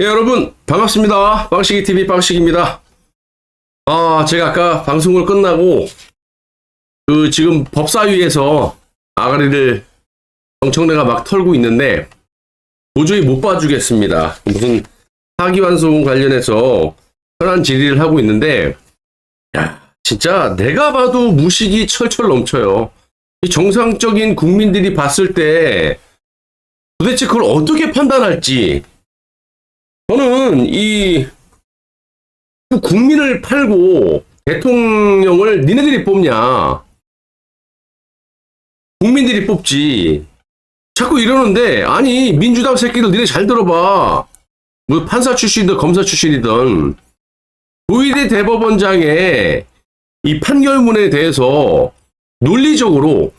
예, 여러분 반갑습니다. 빵식이 TV 빵식입니다. 아, 제가 아까 방송을 끝나고 그 지금 법사위에서 아가리를 정청래가 막 털고 있는데 도저히 못 봐주겠습니다. 무슨 사기환송 관련해서 현안 질의를 하고 있는데 야, 진짜 내가 봐도 무식이 철철 넘쳐요. 이 정상적인 국민들이 봤을 때 도대체 그걸 어떻게 판단할지 저는 이 국민을 팔고 대통령을 니네들이 뽑냐? 국민들이 뽑지. 자꾸 이러는데 아니 민주당 새끼들 니네 잘 들어봐. 뭐 판사 출신이든 검사 출신이든. 조희대 대법원장의 이 판결문에 대해서 논리적으로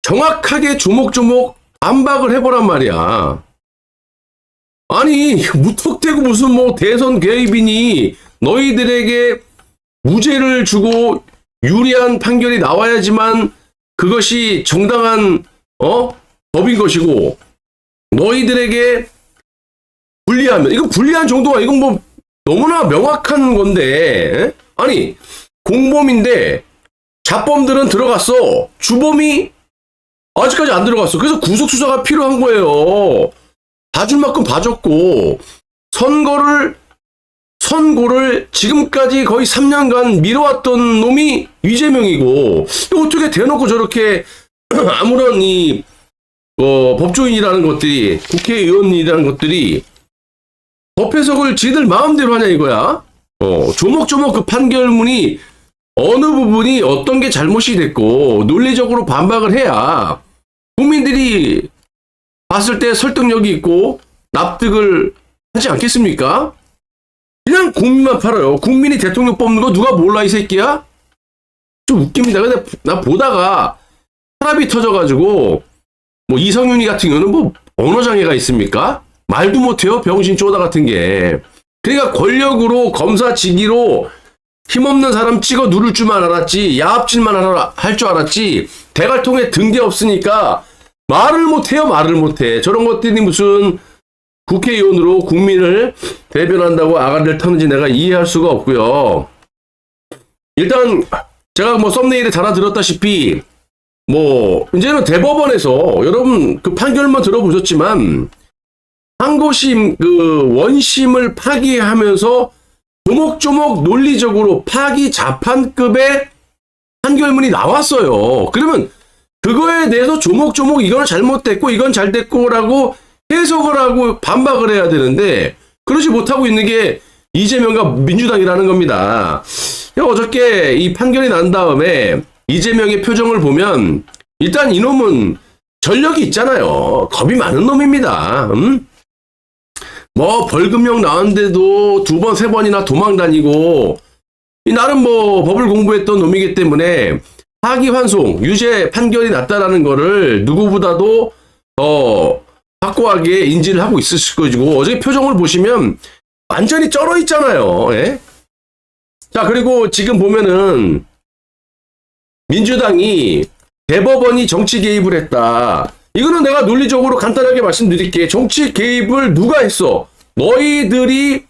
정확하게 조목조목 반박을 해보란 말이야. 아니, 무턱대고 무슨 뭐 대선 개입이니 너희들에게 무죄를 주고 유리한 판결이 나와야지만 그것이 정당한, 어? 법인 것이고 너희들에게 불리하면, 이거 불리한 정도가 이건 뭐 너무나 명확한 건데, 에? 아니, 공범인데 자범들은 들어갔어. 주범이 아직까지 안 들어갔어. 그래서 구속 수사가 필요한 거예요. 봐줄 만큼 봐줬고 선거를 선고를 지금까지 거의 3년간 미뤄왔던 놈이 이재명이고 어떻게 대놓고 저렇게 아무런 이 어, 법조인이라는 것들이 국회의원이라는 것들이 법 해석을 지들 마음대로 하냐 이거야. 어, 조목조목 그 판결문이 어느 부분이 어떤 게 잘못이 됐고 논리적으로 반박을 해야 국민들이 봤을 때 설득력이 있고 납득을 하지 않겠습니까? 그냥 국민만 팔아요. 국민이 대통령 뽑는 거 누가 몰라 이 새끼야? 좀 웃깁니다. 근데 나 보다가 혈압이 터져가지고 뭐 이성윤이 같은 경우는 뭐 언어 장애가 있습니까? 말도 못해요 병신 쪼다 같은 게. 그러니까 권력으로 검사 직위로 힘없는 사람 찍어 누를 줄만 알았지 야합질만 할 줄 알았지 대갈통에 든 게 없으니까 말을 못해요 말을 못해 저런 것들이 무슨 국회의원으로 국민을 대변한다고 아가리를 터는지 내가 이해할 수가 없고요 일단 제가 뭐 썸네일에 달아들었다시피 뭐 이제는 대법원에서 여러분 그 판결만 들어보셨지만 항고심 그 원심을 파기하면서 조목조목 논리적으로 파기 자판급의 판결문이 나왔어요. 그러면 그거에 대해서 조목조목 이건 잘못됐고 이건 잘 됐고라고 해석을 하고 반박을 해야 되는데 그러지 못하고 있는 게 이재명과 민주당이라는 겁니다. 어저께 이 판결이 난 다음에 이재명의 표정을 보면 일단 이놈은 전력이 있잖아요. 겁이 많은 놈입니다. 음? 뭐 벌금형 나왔는데도 두 번, 세 번이나 도망 다니고 이 나름 뭐 법을 공부했던 놈이기 때문에 파기환송, 유죄 판결이 났다라는 거를 누구보다도 더 확고하게 인지를 하고 있으실 것이고 어제 표정을 보시면 완전히 쩔어 있잖아요. 예? 자 그리고 지금 보면은 민주당이 대법원이 정치 개입을 했다. 이거는 내가 논리적으로 간단하게 말씀드릴게. 정치 개입을 누가 했어? 너희들이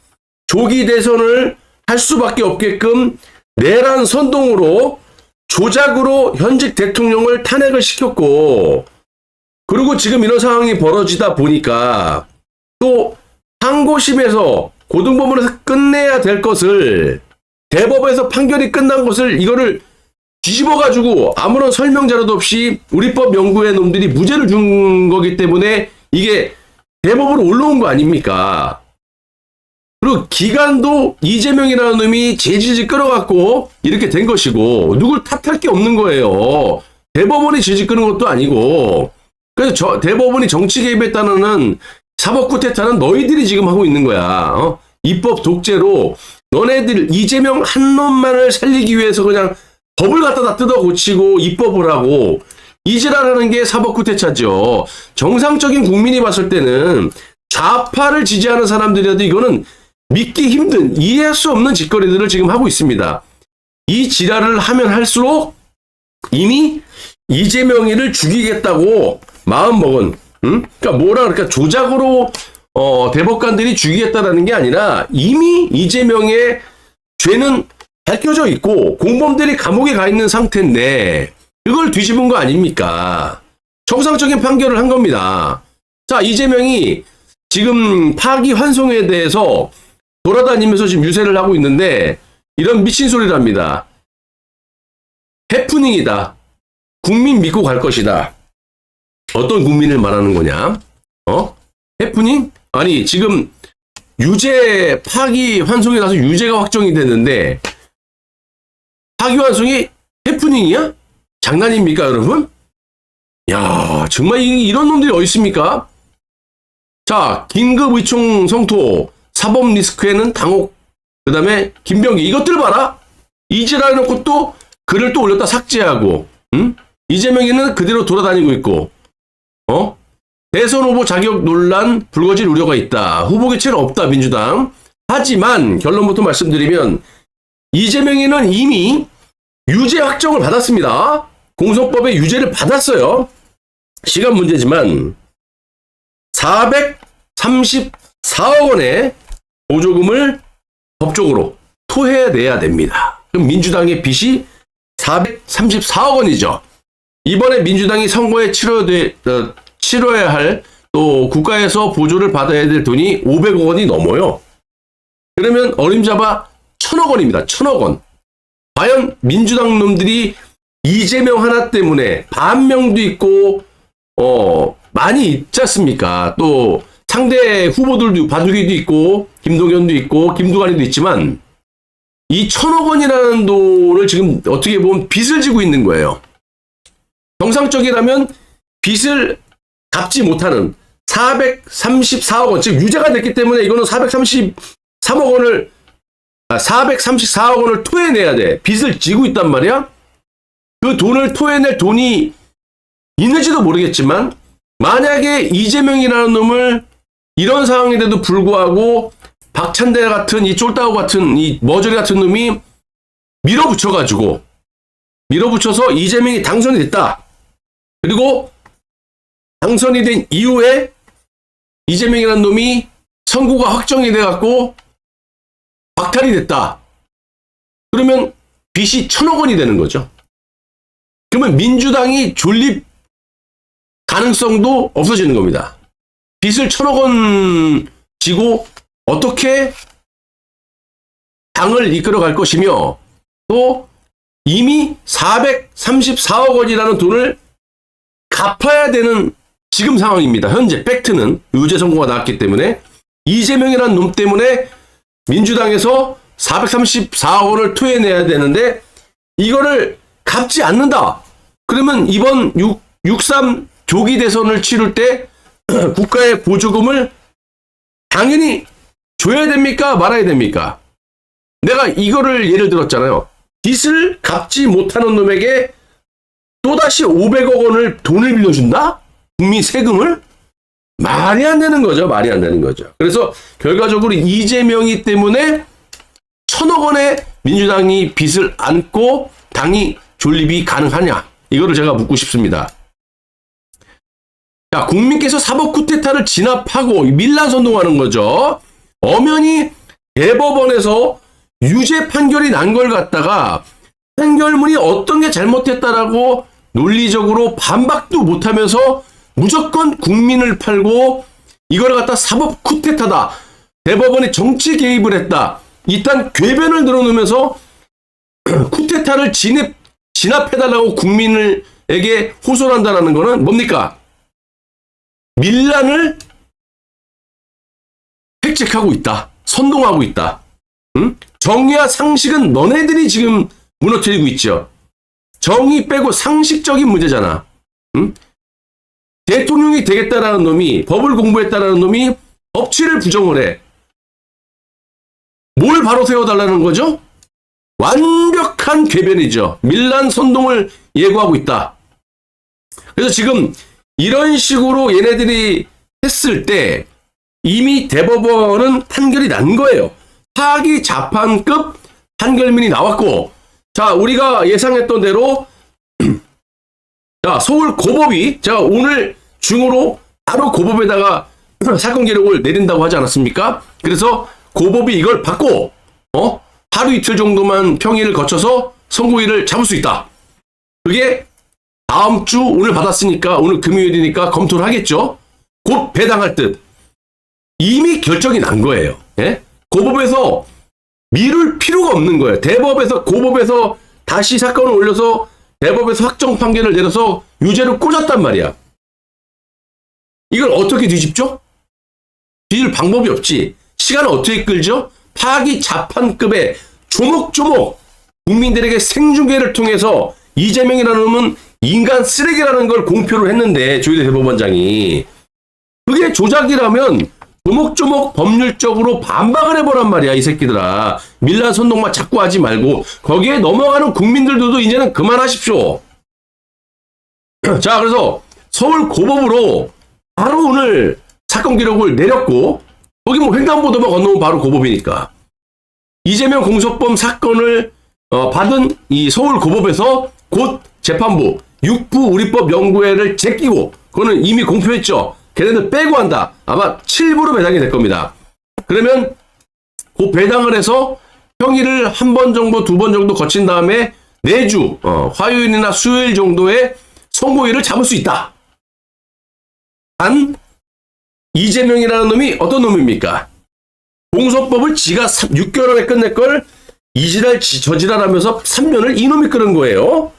조기 대선을 할 수밖에 없게끔 내란 선동으로 조작으로 현직 대통령을 탄핵을 시켰고 그리고 지금 이런 상황이 벌어지다 보니까 또 항고심에서 고등법원에서 끝내야 될 것을 대법에서 판결이 끝난 것을 이거를 뒤집어 가지고 아무런 설명 자료도 없이 우리법 연구회 놈들이 무죄를 준 거기 때문에 이게 대법으로 올라온 거 아닙니까? 그리고 기간도 이재명이라는 놈이 재질질 끌어갖고 이렇게 된 것이고 누굴 탓할 게 없는 거예요. 대법원이 질질 끄는 것도 아니고 그래서 저 대법원이 정치 개입했다는 사법 쿠데타는 너희들이 지금 하고 있는 거야. 어? 입법 독재로 너네들 이재명 한 놈만을 살리기 위해서 그냥 법을 갖다 다 뜯어 고치고 입법을 하고 이지라라는 게 사법 쿠데타죠. 정상적인 국민이 봤을 때는 좌파를 지지하는 사람들이라도 이거는 믿기 힘든 이해할 수 없는 짓거리들을 지금 하고 있습니다. 이 지랄을 하면 할수록 이미 이재명이를 죽이겠다고 마음 먹은 응? 그러니까 뭐라 그럴까 조작으로 어, 대법관들이 죽이겠다라는 게 아니라 이미 이재명의 죄는 밝혀져 있고 공범들이 감옥에 가 있는 상태인데 그걸 뒤집은 거 아닙니까? 정상적인 판결을 한 겁니다. 자, 이재명이 지금 파기 환송에 대해서 돌아다니면서 지금 유세를 하고 있는데 이런 미친 소리를 합니다. 해프닝이다. 국민 믿고 갈 것이다. 어떤 국민을 말하는 거냐? 어? 해프닝? 아니, 지금 유죄 파기 환송이 나서 유죄가 확정이 됐는데 파기 환송이 해프닝이야? 장난입니까, 여러분? 야, 정말 이- 이런 놈들이 어디 있습니까? 자, 긴급 의총 성토, 사법 리스크에는 당혹, 그 다음에 김병기, 이것들 봐라! 이지라 해놓고 또 글을 또 올렸다 삭제하고, 응? 이재명이는 그대로 돌아다니고 있고, 어? 대선 후보 자격 논란 불거질 우려가 있다. 후보 개최는 없다, 민주당. 하지만, 결론부터 말씀드리면, 이재명이는 이미 유죄 확정을 받았습니다. 공소법에 유죄를 받았어요. 시간 문제지만 434억 원의 보조금을 법적으로 토해내야 됩니다. 그럼 민주당의 빚이 434억 원이죠. 이번에 민주당이 선거에 치러야, 어, 치러야 할 또 국가에서 보조를 받아야 될 돈이 500억 원이 넘어요. 그러면 어림잡아 천억 원입니다. 천억 원. 과연 민주당 놈들이 이재명 하나 때문에 반명도 있고 어 많이 있지 않습니까? 또 상대 후보들도 바둑이도 있고 김동연도 있고 김두관이도 있지만 이 천억 원이라는 돈을 지금 어떻게 보면 빚을 지고 있는 거예요. 정상적이라면 빚을 갚지 못하는 434억 원, 즉 유죄가 됐기 때문에 이거는 433억 원을 아, 434억 원을 토해내야 돼. 빚을 지고 있단 말이야. 그 돈을 토해낼 돈이 있는지도 모르겠지만 만약에 이재명이라는 놈을 이런 상황인데도 불구하고 박찬대 같은 이 쫄따구 같은 이 머저리 같은 놈이 밀어붙여가지고 밀어붙여서 이재명이 당선이 됐다. 그리고 당선이 된 이후에 이재명이라는 놈이 선고가 확정이 돼갖고 박탈이 됐다. 그러면 빚이 천억 원이 되는 거죠. 그러면 민주당이 존립 가능성도 없어지는 겁니다. 빚을 천억 원 지고 어떻게 당을 이끌어 갈 것이며 또 이미 434억 원이라는 돈을 갚아야 되는 지금 상황입니다. 현재 팩트는 유죄 선고가 나왔기 때문에 이재명이라는 놈 때문에 민주당에서 434억 원을 토해내야 되는데 이거를 갚지 않는다. 그러면 이번 6, 63 조기 대선을 치를 때 국가의 보조금을 당연히 줘야 됩니까? 말아야 됩니까? 내가 이거를 예를 들었잖아요. 빚을 갚지 못하는 놈에게 또다시 500억 원을 돈을 빌려준다? 국민 세금을? 말이 안 되는 거죠. 말이 안 되는 거죠. 그래서 결과적으로 이재명이 때문에 천억 원의 민주당이 빚을 안고 당이 존립이 가능하냐? 이거를 제가 묻고 싶습니다. 자, 국민께서 사법 쿠데타를 진압하고 밀란 선동하는 거죠. 엄연히 대법원에서 유죄 판결이 난 걸 갖다가 판결문이 어떤 게 잘못됐다라고 논리적으로 반박도 못하면서 무조건 국민을 팔고 이걸 갖다 사법 쿠데타다. 대법원이 정치 개입을 했다. 일단 궤변을 늘어놓으면서 쿠데타를 진입, 진압해달라고 국민을에게 호소를 한다는 거는 뭡니까? 밀란을 획책하고 있다. 선동하고 있다. 응? 정의와 상식은 너네들이 지금 무너뜨리고 있죠. 정의 빼고 상식적인 문제잖아. 응? 대통령이 되겠다라는 놈이 법을 공부했다라는 놈이 법치를 부정을 해. 뭘 바로 세워달라는 거죠? 완벽한 궤변이죠. 밀란 선동을 예고하고 있다. 그래서 지금 이런 식으로 얘네들이 했을 때 이미 대법원은 판결이 난 거예요. 파기 자판급 판결문이 나왔고, 자, 우리가 예상했던 대로, 자, 서울 고법이, 제가 오늘 중으로 바로 고법에다가 사건 기록을 내린다고 하지 않았습니까? 그래서 고법이 이걸 받고 어 하루 이틀 정도만 평일을 거쳐서 선고일을 잡을 수 있다. 그게 다음 주 오늘 받았으니까 오늘 금요일이니까 검토를 하겠죠. 곧 배당할 듯 이미 결정이 난 거예요. 예? 고법에서 미룰 필요가 없는 거예요. 대법에서 고법에서 다시 사건을 올려서 대법에서 확정 판결을 내려서 유죄를 꽂았단 말이야. 이걸 어떻게 뒤집죠? 뒤질 방법이 없지. 시간을 어떻게 끌죠? 파기 자판급의 조목조목 국민들에게 생중계를 통해서 이재명이라는 놈은 인간 쓰레기라는 걸 공표를 했는데 조희대 대법원장이 그게 조작이라면 조목조목 법률적으로 반박을 해보란 말이야 이 새끼들아. 밀란 선동만 자꾸 하지 말고 거기에 넘어가는 국민들도 이제는 그만하십시오. 자 그래서 서울 고법으로 바로 오늘 사건 기록을 내렸고 거기 뭐 횡단보도만 건너면 바로 고법이니까. 이재명 공소범 사건을 어, 받은 이 서울 고법에서 곧 재판부 육부 우리법 연구회를 제끼고 그거는 이미 공표했죠. 걔네들 빼고 한다. 아마 7부로 배당이 될 겁니다. 그러면 그 배당을 해서 평일을 한 번 정도 두 번 정도 거친 다음에 내주 어, 화요일이나 수요일 정도의 선고일을 잡을 수 있다. 단 이재명이라는 놈이 어떤 놈입니까? 공소법을 지가 6개월 안에 끝낼 걸 이지랄 지- 저지랄 하면서 3년을 이놈이 끄는 거예요.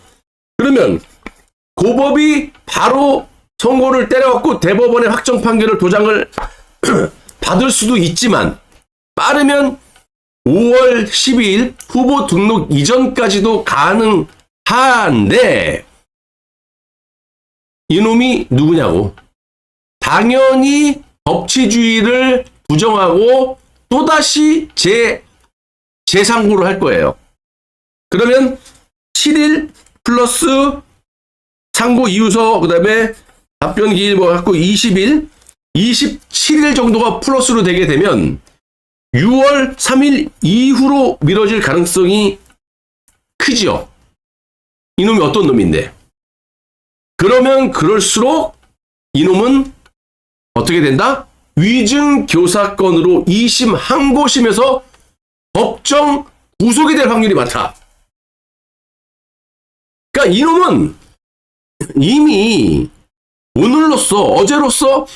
그러면 고법이 바로 선고를 때려갖고 대법원의 확정 판결을 도장을 받을 수도 있지만 빠르면 5월 12일 후보 등록 이전까지도 가능한데 이놈이 누구냐고 당연히 법치주의를 부정하고 또다시 재, 재상고를 할 거예요. 그러면 7일 플러스 상고 이유서 그 다음에 답변 기일 뭐 갖고 20일 27일 정도가 플러스로 되게 되면 6월 3일 이후로 미뤄질 가능성이 크지요. 이놈이 어떤 놈인데? 그러면 그럴수록 이놈은 어떻게 된다? 위증 교사건으로 2심 항고심에서 법정 구속이 될 확률이 많다. 그러니까 이놈은 이미 오늘로써 어제로써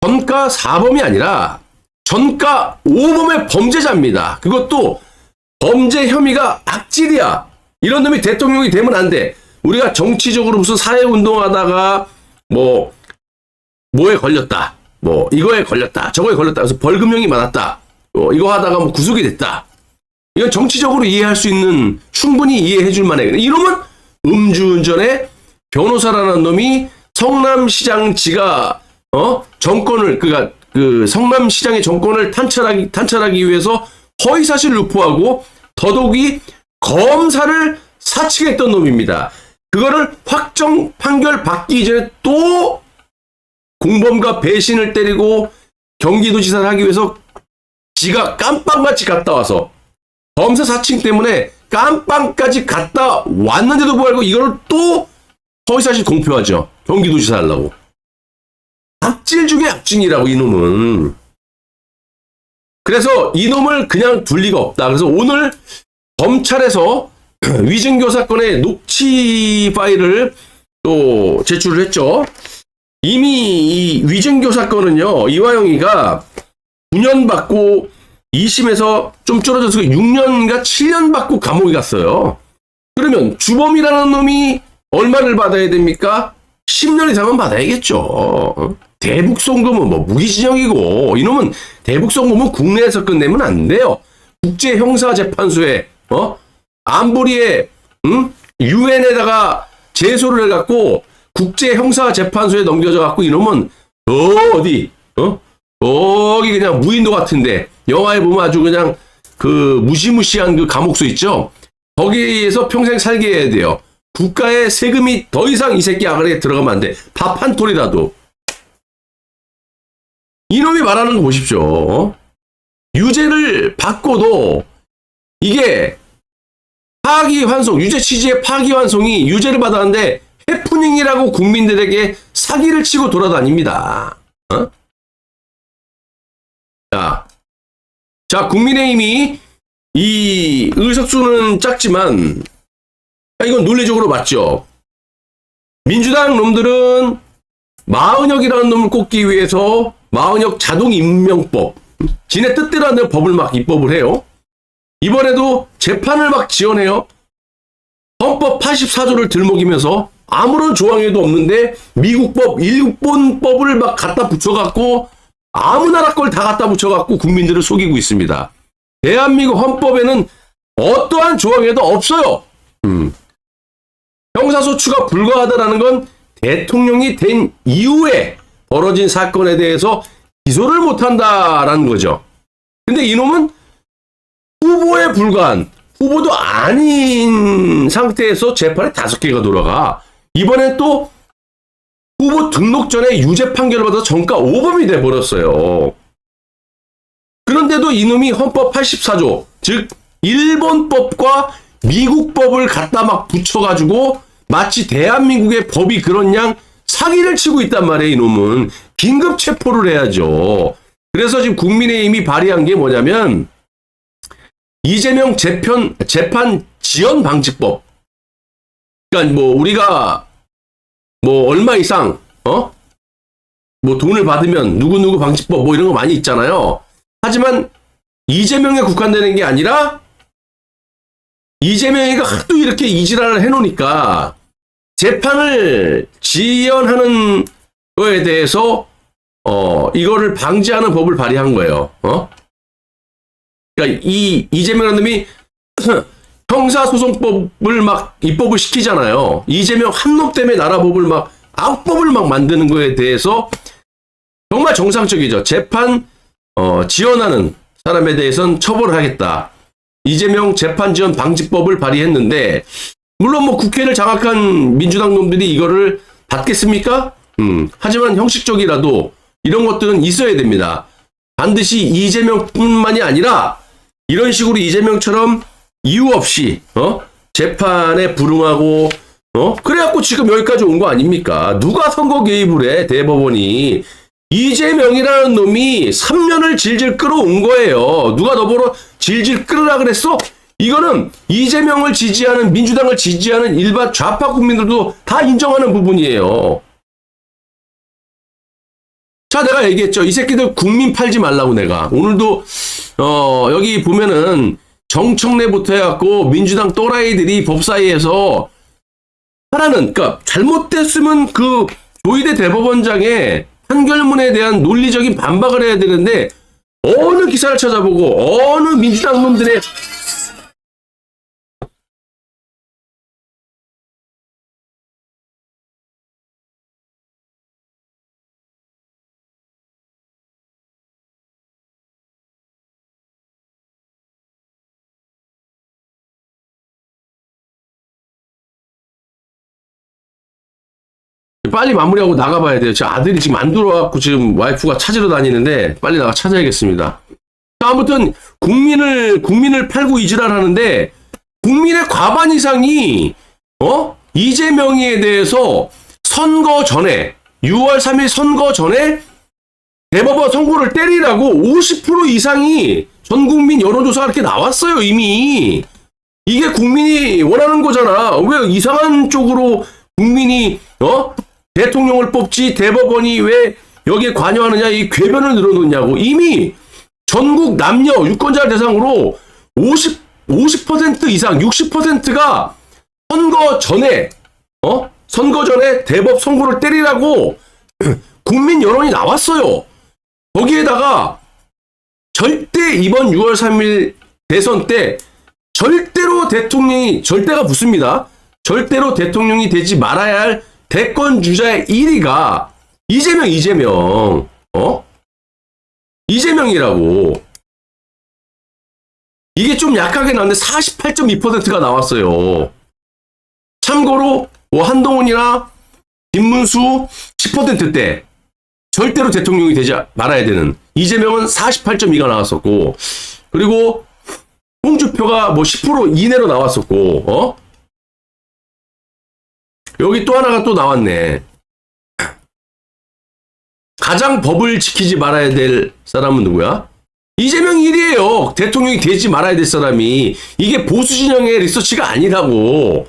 전가 4범이 아니라 전가 5범의 범죄자입니다. 그것도 범죄 혐의가 악질이야. 이런 놈이 대통령이 되면 안 돼. 우리가 정치적으로 무슨 사회운동하다가 뭐 뭐에 걸렸다. 뭐 이거에 걸렸다. 저거에 걸렸다. 그래서 벌금형이 많았다. 어, 이거 하다가 뭐 구속이 됐다. 이건 정치적으로 이해할 수 있는 충분히 이해해 줄 만해. 이놈은 음주운전에 변호사라는 놈이 성남시장 지가 어 정권을 그가 그 성남시장의 정권을 탄철하기 탄철하기 위해서 허위 사실 유포하고 더더욱이 검사를 사칭했던 놈입니다. 그거를 확정 판결 받기 이전에 또 공범과 배신을 때리고 경기도지사를 하기 위해서 지가 깜빵같이 갔다 와서 검사 사칭 때문에 깜빵까지 갔다 왔는데도 불구하고 이걸 또 허위사실 공표하죠. 경기도지사 하려고. 악질 중에 악질이라고 이놈은. 그래서 이놈을 그냥 둘 리가 없다. 그래서 오늘 검찰에서 위증교 사건의 녹취 파일을 또 제출을 했죠. 이미 이 위증교 사건은요, 이화영이가 9년 받고 2심에서 좀 줄어져서 6년인가 7년 받고 감옥에 갔어요. 그러면 주범이라는 놈이 얼마를 받아야 됩니까? 10년 이상은 받아야겠죠. 대북송금은 뭐 무기징역이고 이놈은 대북송금은 국내에서 끝내면 안 돼요. 국제형사재판소에 어 안보리에 응 유엔에다가 제소를 해갖고 국제형사재판소에 넘겨져 갖고 이놈은 어 어디 어 거기 그냥 무인도 같은데 영화에 보면 아주 그냥 그 무시무시한 그 감옥소 있죠. 거기에서 평생 살게 해야 돼요. 국가의 세금이 더 이상 이 새끼 아가리에 들어가면 안 돼. 밥 한 톨이라도. 이놈이 말하는 거 보십시오. 유죄를 받고도 이게 파기환송, 유죄 취지의 파기환송이 유죄를 받았는데 해프닝이라고 국민들에게 사기를 치고 돌아다닙니다. 어? 자, 자, 국민의힘이 이 의석수는 작지만, 아, 이건 논리적으로 맞죠. 민주당 놈들은 마은혁이라는 놈을 꼽기 위해서 마은혁 자동 임명법, 지네 뜻대로 하는 법을 막 입법을 해요. 이번에도 재판을 막 지원해요. 헌법 84조를 들먹이면서 아무런 조항에도 없는데 미국법, 일본법을 막 갖다 붙여갖고 아무 나라 걸 다 갖다 붙여갖고 국민들을 속이고 있습니다. 대한민국 헌법에는 어떠한 조항에도 없어요. 음. 형사소추가 불가하다라는 건 대통령이 된 이후에 벌어진 사건에 대해서 기소를 못한다라는 거죠. 근데 이놈은 후보에 불과한 후보도 아닌 상태에서 재판에 다섯 개가 돌아가. 이번엔 또 후보 등록 전에 유죄 판결을 받아서 정가 오범이 돼 버렸어요. 그런데도 이놈이 헌법 84조, 즉 일본법과 미국 법을 갖다 막 붙여가지고 마치 대한민국의 법이 그런 양 사기를 치고 있단 말이에요, 이놈은. 긴급 체포를 해야죠. 그래서 지금 국민의힘이 발의한 게 뭐냐면 이재명 재편, 재판 지연 방지법. 그러니까 뭐 우리가 뭐 얼마 이상 어? 뭐 돈을 받으면 누구누구 방지법 뭐 이런 거 많이 있잖아요. 하지만 이재명에 국한되는 게 아니라 이재명이가 하도 이렇게 이지랄을 해놓으니까 재판을 지연하는 거에 대해서 어 이거를 방지하는 법을 발의한 거예요. 어? 그러니까 이 이재명 놈이 형사소송법을 막 입법을 시키잖아요. 이재명 한 놈 때문에 나라 법을 막 악법을 막 만드는 거에 대해서 정말 정상적이죠. 재판 어, 지원하는 사람에 대해서는 처벌을 하겠다. 이재명 재판 지원 방지법을 발의했는데 물론 뭐 국회를 장악한 민주당 놈들이 이거를 받겠습니까? 음, 하지만 형식적이라도 이런 것들은 있어야 됩니다. 반드시 이재명뿐만이 아니라 이런 식으로 이재명처럼 이유 없이 어 재판에 불응하고 어 그래갖고 지금 여기까지 온 거 아닙니까? 누가 선거 개입을 해 대법원이 이재명이라는 놈이 3년을 질질 끌어온 거예요. 누가 너보러 질질 끌으라 그랬어? 이거는 이재명을 지지하는 민주당을 지지하는 일반 좌파 국민들도 다 인정하는 부분이에요. 자, 내가 얘기했죠. 이 새끼들 국민 팔지 말라고 내가. 오늘도 어, 여기 보면은 정청래부터 해갖고 민주당 또라이들이 법사위에서 하라는, 그니까 잘못됐으면 그 조희대 대법원장의 판결문에 대한 논리적인 반박을 해야 되는데 어느 기사를 찾아보고 어느 민주당 놈들의 빨리 마무리하고 나가봐야 돼요. 제 아들이 지금 안 들어와갖고 지금 와이프가 찾으러 다니는데 빨리 나가 찾아야겠습니다. 자, 아무튼 국민을 국민을 팔고 이지랄 하는데 국민의 과반 이상이 어 이재명에 대해서 선거 전에 6월 3일 선거 전에 대법원 선고를 때리라고 50% 이상이 전 국민 여론조사가 이렇게 나왔어요 이미 이게 국민이 원하는 거잖아 왜 이상한 쪽으로 국민이 어 대통령을 뽑지 대법원이 왜 여기에 관여하느냐 이 궤변을 늘어놓냐고 이미 전국 남녀 유권자를 대상으로 50 50% 이상 60%가 선거 전에 어 선거 전에 대법 선고를 때리라고 국민 여론이 나왔어요. 거기에다가 절대 이번 6월 3일 대선 때 절대로 대통령이 절대가 붙습니다. 절대로 대통령이 되지 말아야 할 대권 주자의 1위가 이재명 이재명. 어? 이재명이라고. 이게 좀 약하게 나왔는데 48.2%가 나왔어요. 참고로 뭐 한동훈이나 김문수 10%대 절대로 대통령이 되지 말아야 되는 이재명은 48.2가 나왔었고 그리고 홍주표가 뭐 10% 이내로 나왔었고 어 여기 또 하나가 또 나왔네. 가장 법을 지키지 말아야 될 사람은 누구야? 이재명 1위에요. 대통령이 되지 말아야 될 사람이. 이게 보수 진영의 리서치가 아니라고.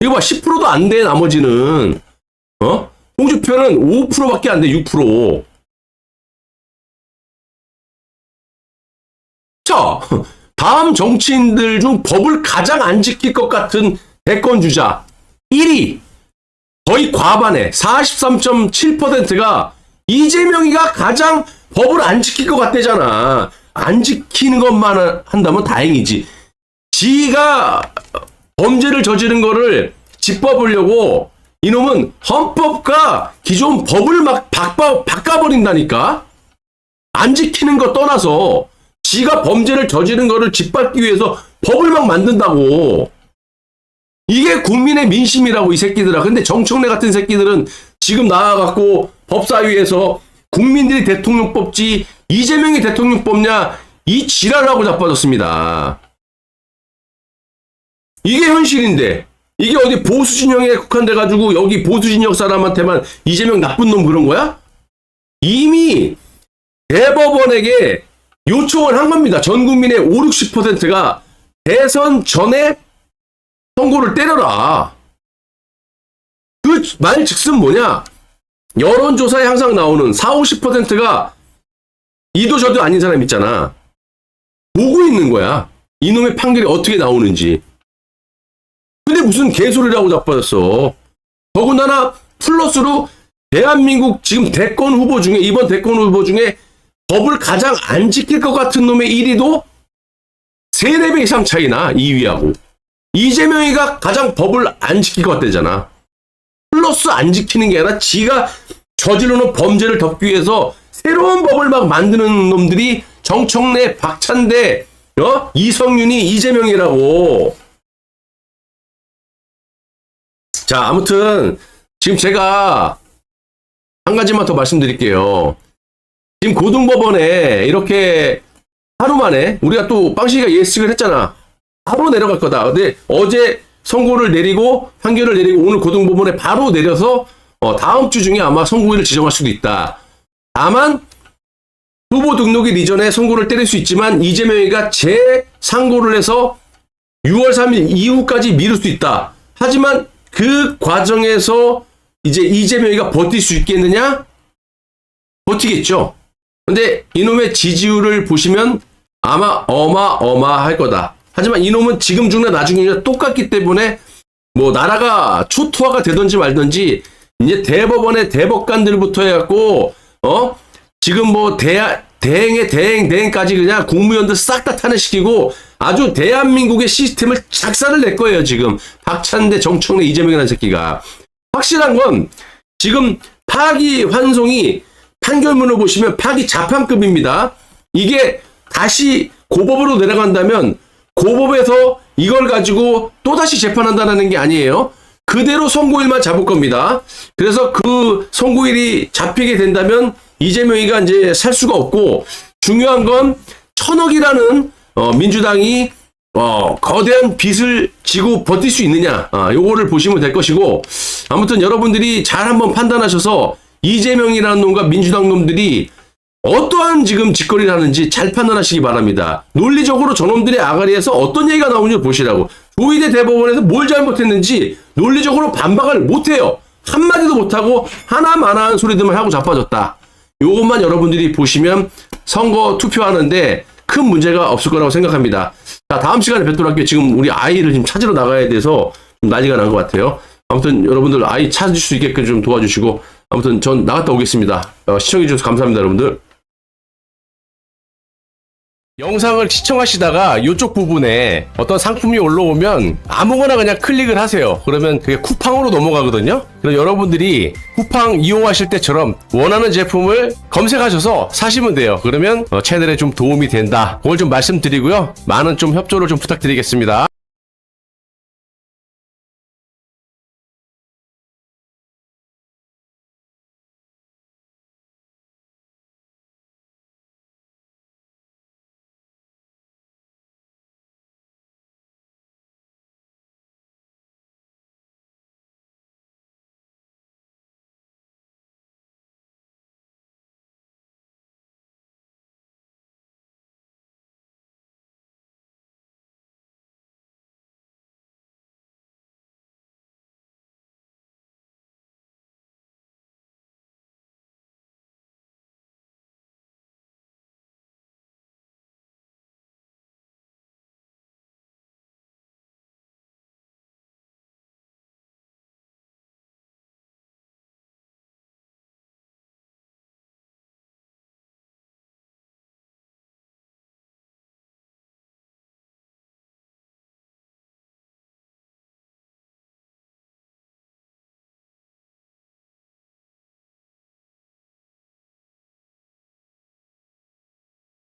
이거 봐, 10%도 안 돼, 나머지는. 어? 홍준표는 5%밖에 안 돼, 6%. 자, 다음 정치인들 중 법을 가장 안 지킬 것 같은 대권 주자 1위. 거의 과반에 43.7%가 이재명이가 가장 법을 안 지킬 것 같대잖아. 안 지키는 것만 한다면 다행이지. 지가 범죄를 저지른 거를 짚어보려고 이놈은 헌법과 기존 법을 막 바꿔, 바꿔버린다니까? 안 지키는 거 떠나서 지가 범죄를 저지른 거를 짓밟기 위해서 법을 막 만든다고. 이게 국민의 민심이라고 이 새끼들아. 근데 정청래 같은 새끼들은 지금 나와갖고 법사위에서 국민들이 대통령 뽑지 이재명이 대통령 뽑냐 이 지랄하고 자빠졌습니다. 이게 현실인데 이게 어디 보수 진영에 국한돼 가지고 여기 보수 진영 사람한테만 이재명 나쁜 놈 그런 거야? 이미 대법원에게 요청을 한 겁니다. 전 국민의 5, 60%가 대선 전에 선고를 때려라. 그 말 즉슨 뭐냐? 여론조사에 항상 나오는 4, 50%가 이도 저도 아닌 사람 있잖아. 보고 있는 거야. 이놈의 판결이 어떻게 나오는지. 근데 무슨 개소리라고 자빠졌어. 더군다나 플러스로 대한민국 지금 대권 후보 중에 이번 대권 후보 중에 법을 가장 안 지킬 것 같은 놈의 1위도 3, 4배 이상 차이나 2위하고. 이재명이가 가장 법을 안 지킬 것 같대잖아. 플러스 안 지키는 게 아니라 지가 저지르는 범죄를 덮기 위해서 새로운 법을 막 만드는 놈들이 정청래, 박찬대, 어? 이성윤이 이재명이라고. 자, 아무튼 지금 제가 한 가지만 더 말씀드릴게요. 지금 고등법원에 이렇게 하루 만에 우리가 또 빵식이가 예측을 했잖아. 바로 내려갈 거다. 근데 어제 선고를 내리고 판결을 내리고 오늘 고등법원에 바로 내려서 어, 다음 주 중에 아마 선고일을 지정할 수도 있다. 다만 후보 등록일 이전에 선고를 때릴 수 있지만 이재명이가 재상고를 해서 6월 3일 이후까지 미룰 수 있다. 하지만 그 과정에서 이제 이재명이가 버틸 수 있겠느냐? 버티겠죠. 근데 이놈의 지지율을 보시면 아마 어마어마할 거다. 하지만 이놈은 지금 중이나 나중이나 똑같기 때문에 뭐 나라가 초토화가 되든지 말든지 이제 대법원의 대법관들부터 해갖고 어? 지금 뭐 대, 대행의 대행 대행까지 그냥 국무위원들 싹 다 탄핵시키고 아주 대한민국의 시스템을 작살을 낼 거예요 지금. 박찬대 정청래 이재명이라는 새끼가. 확실한 건 지금 파기 환송이 판결문을 보시면 파기 자판급입니다. 이게 다시 고법으로 내려간다면 고법에서 이걸 가지고 또다시 재판한다는 게 아니에요. 그대로 선고일만 잡을 겁니다. 그래서 그 선고일이 잡히게 된다면 이재명이가 이제 살 수가 없고 중요한 건 천억이라는 어, 민주당이 어, 거대한 빚을 지고 버틸 수 있느냐 아, 요거를 보시면 될 것이고 아무튼 여러분들이 잘 한번 판단하셔서 이재명이라는 놈과 민주당 놈들이 어떠한 지금 짓거리를 하는지 잘 판단하시기 바랍니다. 논리적으로 저놈들의 아가리에서 어떤 얘기가 나오는지 보시라고. 조희대 대법원에서 뭘 잘못했는지 논리적으로 반박을 못해요. 한마디도 못하고 하나만한 소리들만 하고 자빠졌다. 요것만 여러분들이 보시면 선거 투표하는데 큰 문제가 없을 거라고 생각합니다. 자, 다음 시간에 뵙도록 할게요. 지금 우리 아이를 지금 찾으러 나가야 돼서 좀 난리가 난 것 같아요. 아무튼 여러분들 아이 찾을 수 있게끔 좀 도와주시고 아무튼 전 나갔다 오겠습니다. 어, 시청해주셔서 감사합니다, 여러분들. 영상을 시청하시다가 이쪽 부분에 어떤 상품이 올라오면 아무거나 그냥 클릭을 하세요. 그러면 그게 쿠팡으로 넘어가거든요. 그럼 여러분들이 쿠팡 이용하실 때처럼 원하는 제품을 검색하셔서 사시면 돼요. 그러면 어, 채널에 좀 도움이 된다. 그걸 좀 말씀드리고요. 많은 좀 협조를 좀 부탁드리겠습니다.